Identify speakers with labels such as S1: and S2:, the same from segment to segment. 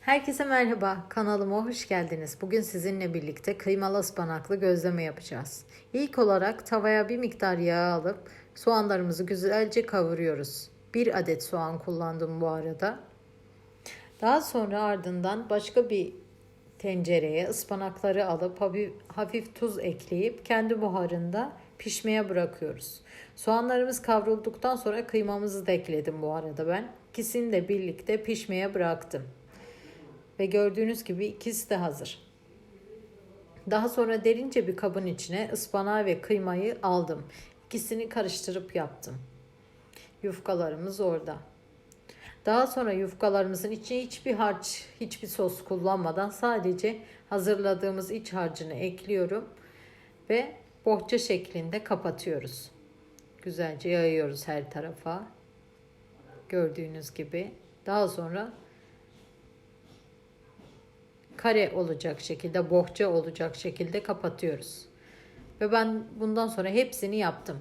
S1: Herkese merhaba, kanalıma hoş geldiniz. Bugün sizinle birlikte kıymalı ıspanaklı gözleme yapacağız. İlk olarak tavaya bir miktar yağ alıp soğanlarımızı güzelce kavuruyoruz. Bir adet soğan kullandım bu arada. Daha sonra ardından başka bir tencereye ıspanakları alıp hafif, tuz ekleyip kendi buharında pişmeye bırakıyoruz. Soğanlarımız kavrulduktan sonra kıymamızı da ekledim bu arada ben. İkisini de birlikte pişmeye bıraktım. Ve gördüğünüz gibi ikisi de hazır. Daha sonra derince bir kabın içine ıspanağı ve kıymayı aldım. İkisini karıştırıp yaptım. Yufkalarımız orada. Daha sonra yufkalarımızın içine hiçbir harç, hiçbir sos kullanmadan sadece hazırladığımız iç harcını ekliyorum ve bohça şeklinde kapatıyoruz. Güzelce yayıyoruz her tarafa. Gördüğünüz gibi. Daha sonra kare olacak şekilde, bohça olacak şekilde kapatıyoruz. Ve ben bundan sonra hepsini yaptım.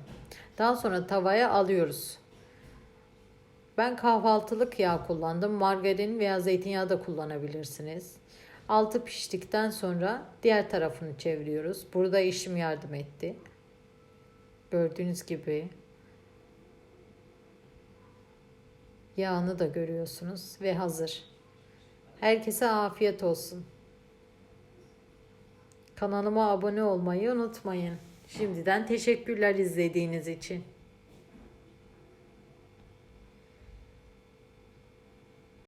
S1: Daha sonra tavaya alıyoruz. Ben kahvaltılık yağ kullandım. Margarin veya zeytinyağı da kullanabilirsiniz. Altı piştikten sonra diğer tarafını çeviriyoruz. Burada eşim yardım etti. Gördüğünüz gibi yağını da görüyorsunuz ve hazır. Herkese afiyet olsun. Kanalıma abone olmayı unutmayın. Şimdiden teşekkürler izlediğiniz için.